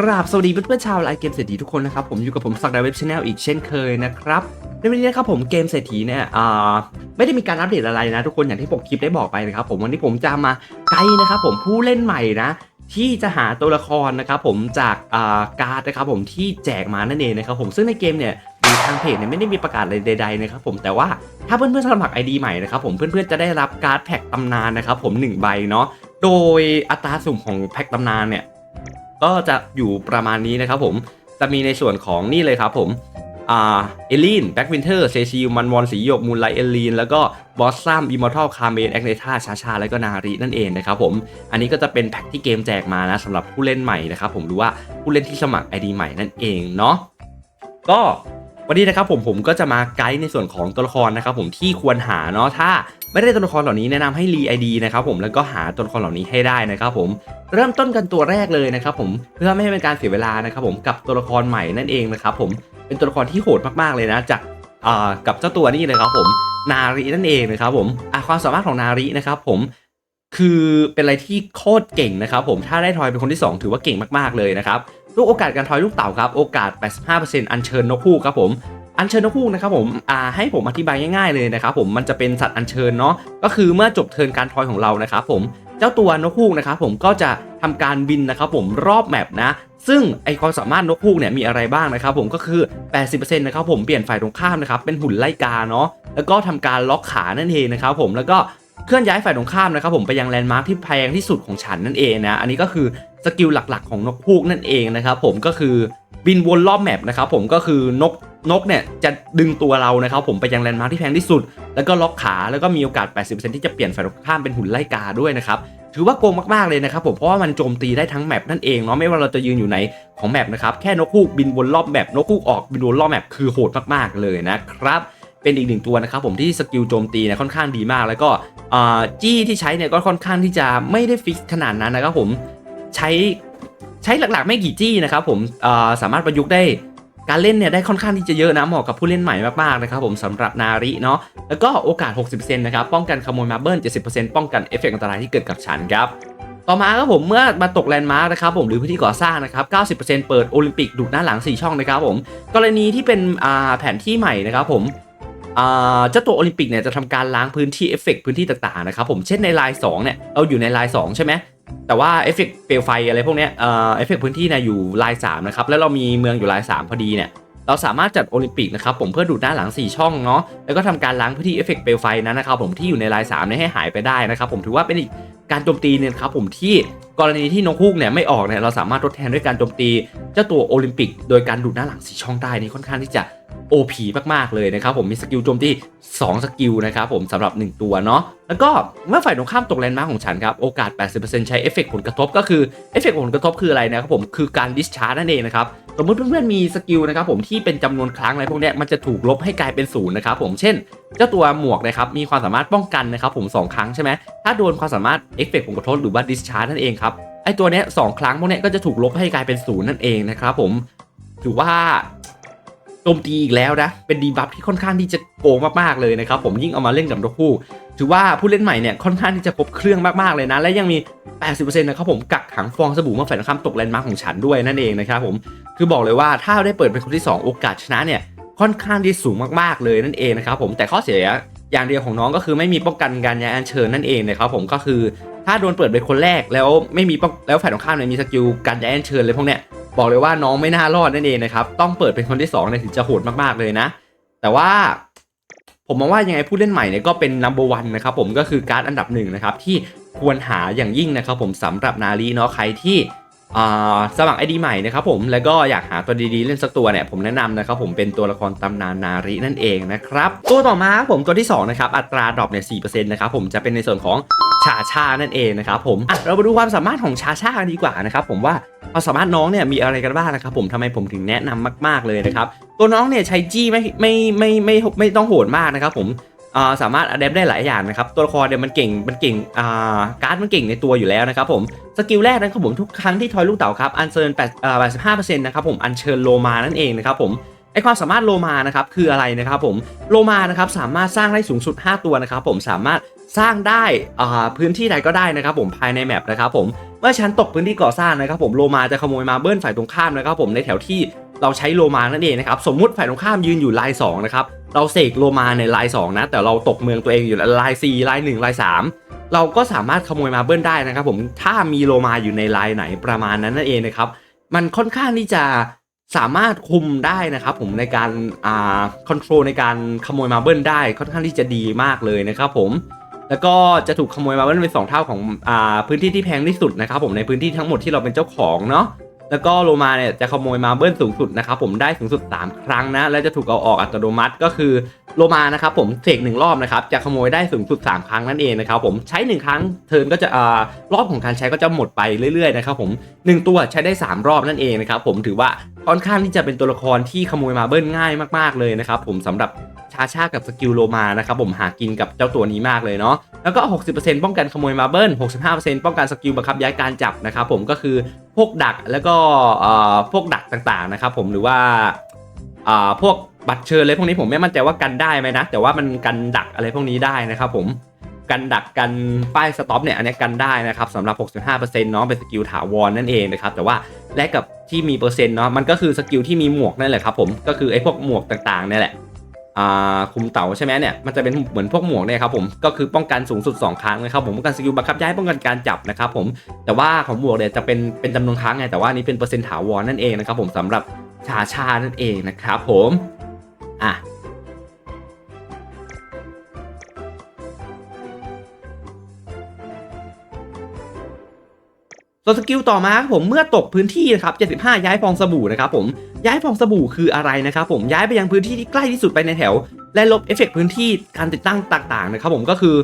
กราบสวัสดีเพื่อนๆชาวไลน์เกมเศรษฐีทุกคนนะครับผมอยู่กับผมสักดาเว็บชาแนลอีกเช่นเคยนะครับในวันนี้นะครับผมเกมเศรษฐีเนี่ยอ่าไม่ได้มีการอัปเดตอะไรนะ ทุกคนอย่างที่ผมคลิปได้บอกไปนะครับผมวันนี้ผมจะมาไกด์นะครับผมผู้เล่นใหม่นะที่จะหาตัวละครนะครับผมจากอ่าการ์ดนะครับผมที่แจกมานั่นเองนะครับผมซึ่งในเกมเนี่ยทางเพจเนี่ยไม่ได้มีประกาศอะไรใดๆนะครับผมแต่ว่าถ้าเพื่อนๆสมัคร ID ใหม่นะครับผมเพื่อนๆจะได้รับการ์ดแพ็กตำนานนะครับผมหนึ่งใบเนาะโดยอัตราสุ่มของแพ็กตำนานเนี่ย ก็จะอยู่ประมาณนี้นะครับผมจะมีในส่วนของนี่เลยครับผมอ่าเอลีนแบ็กวินเทอร์เซซิลมันวอนสีหยกมูลไลเอลีนแล้วก็บอสซัมอิมมอร์ทัลคาเมนแอคเนธาชาชาแล้วก็นารีนั่นเองนะครับผมอันนี้ก็จะเป็นแพ็กที่เกมแจกมานะสำหรับผู้เล่นใหม่นะครับผมหรือว่าผู้เล่นที่สมัคร ID ใหม่นั่นเองเนาะก็ วันนี้นะครับผมผมก็จะมาไกด์ในส่วนของตัวละครนะครับผมที่ควรหาเนาะถ้าไม่ได้ตัวละครเหล่านี้แนะนำให้รีไอดีนะครับผมแล้วก็หาตัวละครเหล่านี้ให้ได้นะครับผมเริ่มต้นกันตัวแรกเลยนะครับผมเพื่อไม่ให้เป็นการเสียเวลานะครับผมกับตัวละครใหม่นั่นเองนะครับผมเป็นตัวละครที่โหดมากๆเลยนะจากกับเจ้าตัวนี้เลยครับผมนารีนั่นเองนะครับผมความสามารถของนารีนะครับผมคือเป็นอะไรที่โคตรเก่งนะครับผมถ้าได้ทอยเป็นคนที่ 2 ถือว่าเก่งมากๆเลยนะครับ ลูกโอกาสการทอยลูกเต่าครับ โอกาส 85%อัญเชิญนกฮูกครับผมอัญเชิญนกฮูกนะครับผมอ่าให้ผมอธิบายง่ายๆเลยนะครับผมมันจะเป็นสัตว์อัญเชิญเนาะก็คือเมื่อจบเทิร์นการทอยของเรานะครับผมเจ้าตัวนกฮูกนะครับผมก็จะทำการบินนะครับผมรอบแมปนะ ซึ่งไอความสามารถนกฮูกเนี่ยมีอะไรบ้างนะครับผมก็คือ 80%นะครับผมเปลี่ยนฝ่ายตรงข้ามนะครับเป็นหุ่นไล่กาเนาะแล้วก็ทำการล็อกขานั่นเองนะครับผมแล้วก็เคลื่อนย้ายฝ่ายตรงข้ามนะครับผมไปยังแลนด์มาร์คที่แพงที่สุดของฉันนั่นเองนะอันนี้ก็คือ สกิลหลักๆ ของนกฮูกนั่นเองนะครับผมก็คือบินวนรอบแมปนะครับผมก็คือนกนกเนี่ยจะดึงตัวเรานะครับผมไปยังแลนด์มาร์คที่แพงที่สุด แล้วก็ล็อกขาแล้วก็มีโอกาส 80%ที่จะเปลี่ยนฝ่ายตรงข้ามเป็นหุ่นไล่กาด้วยนะครับถือว่าโกงมากๆเลยนะครับผมเพราะว่ามันโจมตีได้ทั้งแมปนั่นเองเนาะไม่ว่าเราจะยืนอยู่ไหนของแมปนะครับแค่นกฮูกบินวนรอบแมปนกฮูกออกบินวนรอบแมปคือโหดมากๆเลยนะครับเป็นอีกหนึ่งตัวนะครับผมที่สกิลโจมตีเนี่ยค่อนข้างดีมาก แล้วก็จี้ที่ใช้เนี่ยก็ค่อนข้างที่จะไม่ได้ฟิกขนาดนั้นนะครับผม ใช้ใช้หลักๆ ไม่กี่จี้นะครับผมสามารถประยุกต์ได้การเล่นเนี่ยได้ค่อนข้างที่จะเยอะนะเหมาะกับผู้เล่นใหม่มากๆนะครับผมสำหรับนาริเนาะแล้วก็โอกาส 60%นะครับป้องกันขโมยมาเบิล70%ป้องกันเอฟเฟกต์อันตรายที่เกิดกับฉันครับต่อมาครับผมเมื่อมาตกแลนด์มาร์กนะครับผมหรือพื้นที่ก่อสร้างนะครับ 90%เปิดโอลิมปิกดูดหน้าหลัง 4 ช่องนะครับผมกรณีที่เป็นแผนที่ใหม่นะครับผมเจ้าตัวโอลิมปิกเนี่ยจะทำการล้างพื้นที่เอฟเฟกต์พื้นที่ต่างๆนะครับผมเช่นในลน์2เนี่ยเราอยู่ในลน์2ใช่ไหม แต่ว่าเอฟเฟกต์เปลวไฟอะไรพวกนี้เอ่อเอฟเฟกต์พื้นที่นะอยู่ลาย3นะครับแล้วเรามีเมืองอยู่ลาย 3 พอดีเนี่ยเราสามารถจัดโอลิมปิกนะครับผมเพื่อดูดหน้าหลัง 4 ช่องเนาะแล้วก็ทำการล้างพื้นที่เอฟเฟกต์เปลวไฟนั้นนะครับผมที่อยู่ในลาย3เนี่ยให้หายไปได้นะครับผมถือว่าเป็นอีก การโจมตีเนี่ยครับผมที่กรณีที่นกฮูกเนี่ยไม่ออกเนี่ยเราสามารถทดแทนด้วยการโจมตีเจ้าตัวโอลิมปิก โดยการดูดหน้าหลัง4ช่องได้นี่ค่อนข้างที่จะ OP มากๆเลยนะครับผมมีสกิลโจมตี2สกิลนะครับผมสำหรับ 1 ตัวเนาะแล้วก็เมื่อฝ่ายตรงข้ามตกแลนด์มาร์คของฉันครับโอกาส 80%ใช้เอฟเฟกต์ผลกระทบก็คือเอฟเฟกต์ผลกระทบคืออะไรนะครับผมคือการดิสชาร์นั่นเองนะครับ สมมติเพื่อนๆมีสกิลนะครับผมที่เป็นจำนวนครั้งอะไรพวกนี้มันจะถูกลบให้กลายเป็นศูนย์นะครับผมเช่น เจ้าตัวหมวกนะครับมีความสามารถป้องกันนะครับผมสองครั้งใช่ไหมถ้าโดนความสามารถเอฟเฟกต์ผลกระทบหรือว่าดิสชาร์นั่นเองครับไอตัวเนี้ยสองครั้งพวกเนี้ยก็จะถูกลบให้กลายเป็นศูนย์นั่นเองนะครับผมถือว่าโจมตีอีกแล้วนะเป็นดีบัฟที่ค่อนข้างที่จะโกงมากๆเลยนะครับผมยิ่งเอามาเล่นกับนกคู่ ถือว่าผู้เล่นใหม่เนี่ยค่อนข้างที่จะครบเครื่องมากๆเลยนะ และยังมี 80%นะครับผมกักขังฟองสบู่มาแฝงข้ามตกแลนด์มาร์คของฉันด้วยนั่นเองนะครับผมคือบอกเลยว่าถ้าได้เปิดเป็นคนที่ 2 โอกาสชนะเนี่ยค่อนข้างที่สูงมากๆเลยนั่นเองนะครับผมแต่ข้อเสียอย่างเดียวของน้องก็คือไม่มีป้องกันการย้ายอัญเชิญนั่นเองนะครับผมก็คือถ้าโดนเปิดเป็นคนแรกแล้วไม่มีป้องแล้วฝ่ายตรงข้ามเนี่ยมีสกิลการย้ายอัญเชิญเลยพวกเนี้ยบอกเลยว่าน้องไม่น่ารอดนั่นเองนะครับต้องเปิดเป็นคนที่2เนี่ยถึงจะโหดมากๆเลยนะ แต่ว่า ผมมองว่ายังไงผู้เล่นใหม่เนี่ยก็เป็น number one นะครับผมก็คือการ์ดอันดับหนึ่งนะครับที่ควรหาอย่างยิ่งนะครับผมสำหรับนารีเนาะใครที่ สมัครไอดีใหม่นะครับผมแล้วก็อยากหาตัวดีๆเล่นสักตัวเนี่ยผมแนะนำนะครับผมเป็นตัวละครตำนานนารีนั่นเองนะครับตัวต่อมาผมตัวที่สองนะครับอัตราดรอปเนี่ยสี่เปอร์เซ็นต์นะครับผมจะเป็นในส่วนของชาชานั่นเองนะครับผมอะเรามาดูความสามารถของชาชากันดีกว่านะครับผมว่าความสามารถน้องเนี่ยมีอะไรกันบ้างนะครับผมทำไมผมถึงแนะนำมาก ๆเลยนะครับตัวน้องเนี่ยใช้จี้ไม่ไม่ไม่ไม่ไม่ต้องโหดมากนะครับผม สามารถอัดแอปได้หลายอย่างนะครับตัวละครเนี่ยมันเก่งมันเก่งการ์ดมันเก่งในตัวอยู่แล้วนะครับผมสกิลแรกนะครับผมทุกครั้งที่ทอยลูกเต๋าครับอันเชิญแปดสิบห้าเปอร์เซ็นต์นะครับผมอันเชิญโลมานั่นเองนะครับผมไอความสามารถโลมานะครับคืออะไรนะครับผมโลมานะครับสามารถสร้างได้สูงสุด 5 ตัวนะครับผมสามารถสร้างได้พื้นที่ใดก็ได้นะครับผมภายในแมปนะครับผมเมื่อมื่อฉันตกพื้นที่ก่อสร้างนะครับผมโลมาจะขโมยมาเบิ้ลฝ่ายตรงข้ามนะครับผมในแถวที่ เราใช้โลมานั่นเองนะครับสมมุติฝ่ายตรงข้ามยืนอยู่ลาย2นะครับเราเสกโลมาในลาย2นะแต่เราตกเมืองตัวเองอยู่ลาย4ลาย1ลาย3 เราก็สามารถขโมยมาเบิ้ลได้นะครับผมถ้ามีโลมาอยู่ในลายไหนประมาณนั้นนั่นเองนะครับมันค่อนข้างที่จะสามารถคุมได้นะครับผมในการอ่าคอนโทรลในการขโมยมาเบิ้ลได้ค่อนข้างที่จะดีมากเลยนะครับผมแล้วก็จะถูกขโมยมาเบิ้ลเป็นสองเท่าของอ่าพื้นที่ที่แพงที่สุดนะครับผมในพื้นที่ทั้งหมดที่เราเป็นเจ้าของเนาะ แล้วก็โลมาเนี่ยจะขโมยมาเบิ้ลสูงสุดนะครับผมได้สูงสุด 3 ครั้งนะ และจะถูกเอาออกอัตโนมัติก็คือโลมานะครับผมเสกหนึ่งรอบนะครับจะขโมยได้สูงสุด 3 ครั้งนั่นเองนะครับผมใช้ 1 ครั้งเทิร์นก็จะอ่ารอบของการใช้ก็จะหมดไปเรื่อยๆนะครับผมหนึ่งตัวใช้ได้ 3 รอบนั่นเองนะครับผมถือว่าค่อนข้างที่จะเป็นตัวละครที่ขโมยมาเบิ้ลง่ายมากๆเลยนะครับผมสำหรับ ชาชากับสกิลโลมานะครับผมหากินกับเจ้าตัวนี้มากเลยเนาะแล้วก็ 60%ป้องกันขโมยมาเบิล65%ป้องกันสกิลบังคับย้ายการจับนะครับผมก็คือพวกดักแล้วก็พวกดักต่างๆนะครับผมหรือว่าพวกบัตรเชิญอะไรพวกนี้ผมไม่มั่นใจว่ากันได้ไหมนะ แต่ว่ามันกันดักอะไรพวกนี้ได้นะครับผมกันดักกันป้ายสต็อปเนี่ยอันนี้กันได้นะครับสำหรับ 65%เนาะเป็นสกิลถาวรนั่นเองนะครับแต่ว่าแลกกับที่มีเปอร์เซ็นต์เนาะมันก็คือสกิลที่มีหมวกนั่นแหละครับผมก็คือไอ้พวกหมวกต่างๆนี่แหละ คุมเต๋าใช่ไหมเนี่ยมันจะเป็นเหมือนพวกหมวกเนี่ยครับผมก็คือป้องกันสูงสุด 2 ครั้งนะครับผมป้องกันสกิลบังคับย้ายป้องกันการจับนะครับผมแต่ว่าของหมวกเนี่ยจะเป็นเป็นจำนวนครั้งไงแต่ว่านี้เป็นเปอร์เซ็นต์ถาวรนั่นเองนะครับผมสำหรับชาชานั่นเองนะครับผมอะ ส่วนสกิลต่อมาครับผมเมื่อตกพื้นที่นะครับ75 ย้ายฟองสบู่นะครับผมย้ายฟองสบู่คืออะไรนะครับผมย้ายไปยังพื้นที่ที่ใกล้ที่สุดไปในแถว และลบเอฟเฟกต์พื้นที่การติดตั้งต่างๆนะครับผมก็คือ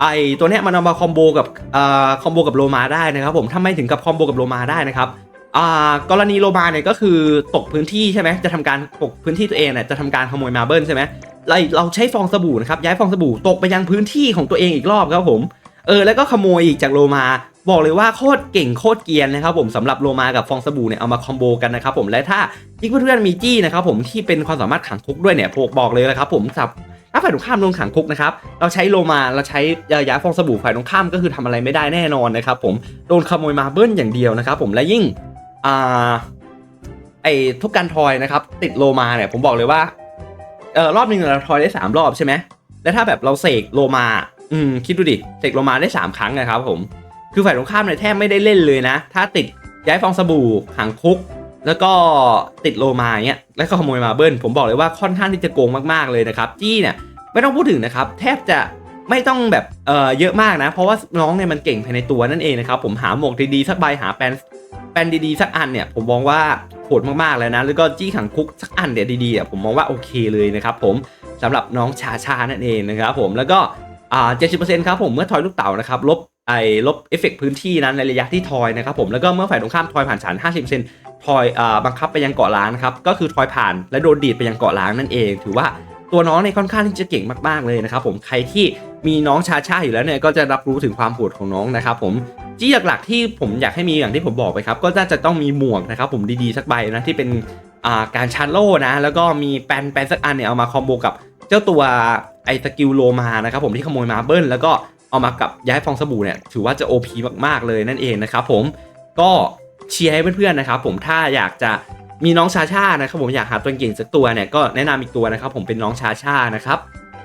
ไอตัวเนี้ยมันเอามาคอมโบกับอ่าคอมโบกับโลมาได้นะครับผมทำไมถึงกับคอมโบกับโลมาได้นะครับอ่ากรณีโลมาเนี่ยก็คือตกพื้นที่ใช่ไหมจะทำการตกพื้นที่ตัวเองเนี่ยจะทำการขโมยมาเบิลใช่ไหมเราเราใช้ฟองสบู่นะครับย้ายฟองสบู่ตกไปยังพื้นที่ของตัวเองอีกรอบครับผมเออแล้วก็ขโมยอีกจากโลมา บอกเลยว่าโคตรเก่งโคตรเกียนนะครับผมสำหรับโลมากับฟองสบู่เนี่ยเอามาคอมโบกันนะครับผมและถ้ายิ่งเพื่อนๆมีจี้นะครับผมที่เป็นความสามารถขังคุกด้วยเนี่ยผมบอกเลยนะครับผมสับถ้าฝ่ายตรงข้ามโดนขังคุกนะครับเราใช้โลมาเราใช้ยายฟองสบู่ฝ่ายตรงข้ามก็คือทำอะไรไม่ได้แน่นอนนะครับผมโดนขโมยมาเบิ้ลอย่างเดียวนะครับผมและยิ่งอ่าไอทุกการทอยนะครับ ติดโลมาเนี่ยผมบอกเลยว่าเออรอบหนึ่งเราทอยได้สามรอบใช่ไหมแล้วถ้าแบบเราเสกโลมา อืมคิดดูดิเสกโลมาได้สามครั้งนะครับผม คือฝ่ายตรงข้ามเนี่ยแทบไม่ได้เล่นเลยนะ ถ้าติดย้ายฟองสบู่หางคุก แล้วก็ติดโลมาเงี้ยแล้วก็ขโมยมาเบิ้ลผมบอกเลยว่าค่อนข้างที่จะโกงมากๆเลยนะครับจี้เนี่ยไม่ต้องพูดถึงนะครับแทบจะไม่ต้องแบบเอ่อเยอะมากนะ เพราะว่าน้องเนี่ยมันเก่งภายในตัวนั่นเองนะครับผมหาหมวกดีๆสักใบหาแปนแปนดีๆสักอันเนี่ยผมมองว่าโหดมากๆแล้วนะ แล้วก็จี้ขังคุกสักอันเนี่ยดีๆอะผมมองว่าโอเคเลยนะครับผมสำหรับน้องชาชานั่นเองนะครับผมแล้วก็อ่าเจ็ดสิบเปอร์เซ็นต์ครับผมเมื่อทอยลูกเต๋านะครับลบ ไอ้ลบเอฟเฟกพื้นที่นั้นในระยะที่ทอยนะครับผมแล้วก็เมื่อฝ่ายตรงข้ามทอยผ่านฉาน 50%ทอยอ่าบังคับไปยังเกาะล้างนะครับก็คือทอยผ่านและโดนดีดไปยังเกาะล้างนั่นเอง ถือว่าตัวน้องเนี่ยค่อนข้างที่จะเก่งมากๆเลยนะครับผมใครที่มีน้องชาชาอยู่แล้วเนี่ยก็จะรับรู้ถึงความโหดของน้องนะครับผมจี้หลักๆที่ผมอยากให้มีอย่างที่ผมบอกไปครับก็น่าจะต้องมีหมวกนะครับผมดีๆสักใบนะที่เป็นอ่าการชาร์โลนะแล้วก็มีแปนแปนสักอันเนี่ยเอามาคอมโบกับเจ้าตัวไอ้สกิลโลมานะครับผมที่ขโมยมาเบิ้ลแล้วก็ เอามากับย้ายฟองสบู่เนี่ยถือว่าจะ OP มากๆเลยนั่นเองนะครับผมก็เชียร์ให้เพื่อนๆนะครับผมถ้าอยากจะมีน้องชาชานะครับผมอยากหาตัวเก่งสักตัวเนี่ยก็แนะนำอีกตัวนะครับผมเป็นน้องชาชานะครับ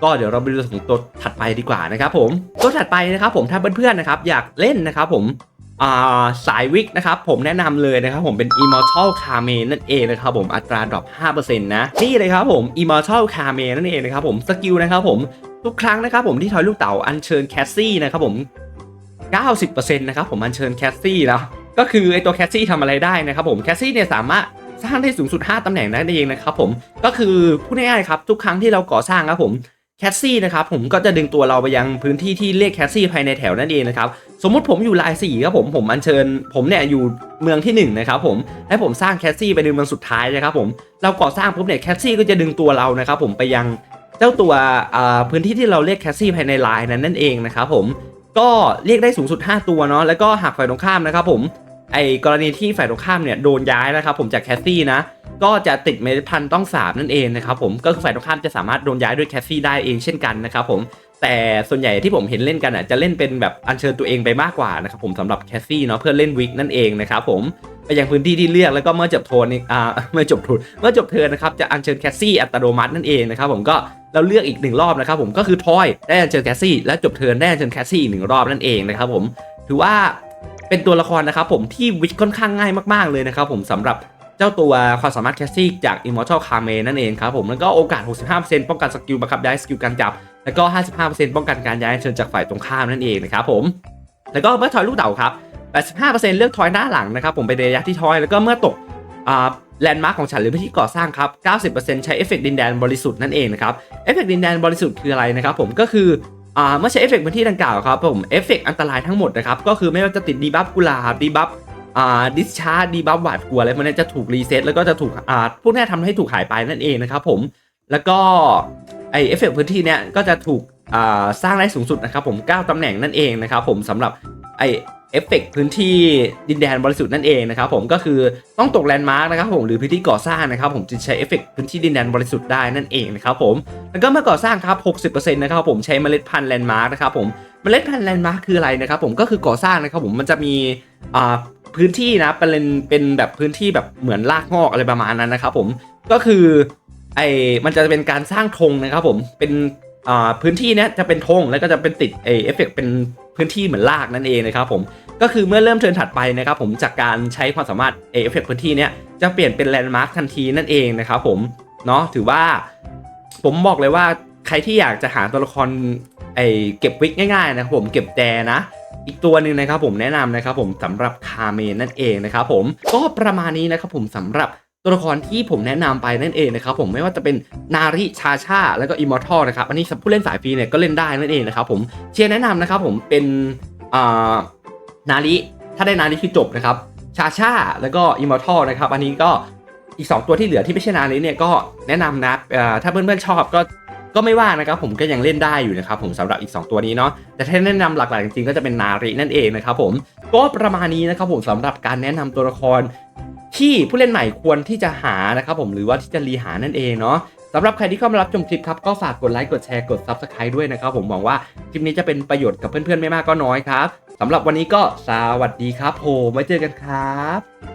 ก็เดี๋ยวเราไปดูของตัวถัดไปดีกว่านะครับผมตัวถัดไปนะครับผมถ้าเพื่อนๆนะครับอยากเล่นนะครับผมาสายวิกนะครับผมแนะนำเลยนะครับผมเป็น Immortal c a r m e นั่นเองนะครับผมอัตราดรอป5%นะนี่เลยครับผม Immortal c a r m e นั่นเองนะครับผมสกิลนะครับผม ทุกครั้งนะครับผมที่ทอยลูกเต๋าอัญเชิญแคสซี่นะครับผม 90%นะครับผมอัญเชิญแคสซี่แล้วก็คือไอตัวแคสซี่ทำอะไรได้นะครับผมแคสซี่เนี่ยสามารถสร้างได้สูงสุด 5ตำแหน่งได้เองนะครับผมก็คือพูดง่ายๆครับทุกครั้งที่เราก่อสร้างครับผมแคสซี่นะครับผมก็จะดึงตัวเราไปยังพื้นที่ที่เรียกแคสซี่ภายในแถวนั่นเองนะครับสมมุติผมอยู่ลาย4ครับผมผมอัญเชิญ ผมเนี่ยอยู่เมืองที่1นะครับผมให้ผมสร้างแคสซี่ไปในเมืองสุดท้ายนะครับผมเราก่อสร้างปุ๊บเนี่ยแคสซี่ก็จะดึงตัวเรานะครับผมไปยัง เจ้าตัวพื้นที่ที่เราเรียกแคสซี่ภายในไลน์นั้นนั่นเองนะครับผมก็เรียกได้สูงสุด 5 ตัวเนาะแล้วก็หากฝ่ายตรงข้ามนะครับผมไอกรณีที่ฝ่ายตรงข้ามเนี่ยโดนย้ายนะครับผมจากแคสซี่นะก็จะติดเมล็ดพันธุ์ต้องสาบนั่นเองนะครับผมก็คือฝ่ายตรงข้ามจะสามารถโดนย้ายด้วยแคสซี่ได้เองเช่นกันนะครับผมแต่ส่วนใหญ่ที่ผมเห็นเล่นกันอะจะเล่นเป็นแบบอัญเชิญตัวเองไปมากกว่านะครับผมสำหรับแคสซี่เนาะเพื่อเล่นวิกนั่นเองนะครับผมไปยังพื้นที่ที่เลือกแล้วก็เมื่อจบโทนอ่าเมื่อจบโทนเมื่อจบเทินนะครับจะอัญเชิญแคสซี่อัตโนมัตินั่นเองนะครับผมก็ เราเลือกอีกหนึ่งรอบนะครับผมก็คือทอยได้เชิญแคสซี่และจบเทิร์นได้อัญเชิญแคสซี่อีกหนึ่งรอบนั่นเองนะครับผมถือว่าเป็นตัวละครนะครับผมที่วิกค่อนข้างง่ายมากๆเลยนะครับผมสำหรับเจ้าตัวความสามารถแคสซี่จาก Immortal c a r m e นั่นเองครับผมแล้วก็โอกาส 65%ป้องกันสกิลบังคับย้ายสกิลการจับ แล้วก็ 55%ป้องกันการย้ายเชิญจากฝ่ายตรงข้ามนั่นเองนะครับผมแล้วก็เมื่อทอยลูกเต๋าครับ 85%เลือกทอยหน้าหลังนะครับผมไปในระยะที่ทอยแล้วก็เมื่อตกอ่า แลนด์มาร์คของฉันหรือพื้นที่ก่อสร้างครับ 90%ใช้เอฟเฟกต์ดินแดนบริสุทธิ์นั่นเองนะครับเอฟเฟกต์ดินแดนบริสุทธิ์คืออะไรนะครับผมก็คือเมื่อใช้เอฟเฟกต์พื้นที่ดังกล่าวครับผมเอฟเฟกต์อันตรายทั้งหมดนะครับก็คือไม่ว่าจะติดดีบัฟกุลาบดีบัฟดิสชาร์ดีบัฟหวาดกลัวอะไรพวกนี้จะถูกรีเซ็ตแล้วก็จะถูกอ่าพวกนี้ทำให้ถูกหายไปนั่นเองนะครับผมแล้วก็ไอเอฟเฟกพื้นที่เนี้ยก็จะถูกสร้างได้สูงสุดนะครับผม 9ตำแหน่งนั่นเองนะครับผมสำหรับไอ เอฟเฟกพื้นที่ดินแดนบริสุทธิ์นั่นเองนะครับผมก็คือต้องตกแลนด์มาร์กนะครับผมหรือพื้นที่ก่อสร้างนะครับผมจะใช้เอฟเฟกพื้นที่ดินแดนบริสุทธิ์ได้นั่นเองนะครับผมแล้วก็เมื่อก่อสร้างครับ 60%นะครับผมใช้เมล็ดพันธุ์แลนด์มาร์กนะครับผมเมล็ดพันธุ์แลนด์มาร์กคืออะไรนะครับผมก็คือก่อสร้างนะครับผมมันจะมีอ่าพื้นที่นะเป็นเป็นแบบพื้นที่แบบเหมือนรากงอกอะไรประมาณนั้นนะครับผมก็คือไอมันจะเป็นการสร้างธงนะครับผมเป็นอ่าพื้นที่เนี้ยจะเป็นธงแล้วก็จะเป็นติดไอเอฟเฟกเป็น พื้นที่เหมือนรากนั่นเองนะครับผมก็คือเมื่อเริ่มเทิร์นถัดไปนะครับผมจากการใช้ความสามารถเอฟเฟกพื้นที่เนี้ยจะเปลี่ยนเป็นแลนด์มาร์คทันทีนั่นเองนะครับผมเนาะถือว่า ผมบอกเลยว่าใครที่อยากจะหาตัวละครไอเก็บวิกง่ายๆนะครับผมเก็บแดนะอีกตัวหนึ่งนะครับผมแนะนำนะครับผมสำหรับคาเมนนั่นเองนะครับผมก็ประมาณนี้นะครับผมสำหรับ ตัวละครที่ผมแนะนำไปนั่นเองนะครับผมไม่ว่าจะเป็นนาริชาชาแล้วก็อิมมอร์ทัลนะครับอันนี้ผู้เล่นสายฟรีเนี่ยก็เล่นได้นั่นเองนะครับผมเชียร์แนะนำนะครับผมเป็นนาริถ้าได้นาริคือจบนะครับชาชาแล้วก็อิมมอร์ทัลนะครับอันนี้ก็อีก 2 ตัวที่เหลือที่ไม่ใช่นาริเนี่ยก็แนะนำนะถ้าเพื่อนๆชอบก็ก็ไม่ว่านะครับผมก็ยังเล่นได้อยู่นะครับผมสำหรับอีก 2 ตัวนี้เนาะแต่ถ้าแนะนำหลักๆจริงๆก็จะเป็นนารินั่นเองนะครับผมก็ประมาณนี้นะครับผมสำหรับการแนะนำตัวละคร ที่ผู้เล่นใหม่ควรที่จะหานะครับผมหรือว่าที่จะรีหานั่นเองเนาะสำหรับใครที่เข้ามารับชมคลิปครับก็ฝากกดไลค์กดแชร์กด Subscribe ด้วยนะครับผมหวังว่าคลิปนี้จะเป็นประโยชน์กับเพื่อนๆไม่มากก็น้อยครับสำหรับวันนี้ก็สวัสดีครับผมไว้เจอกันครับ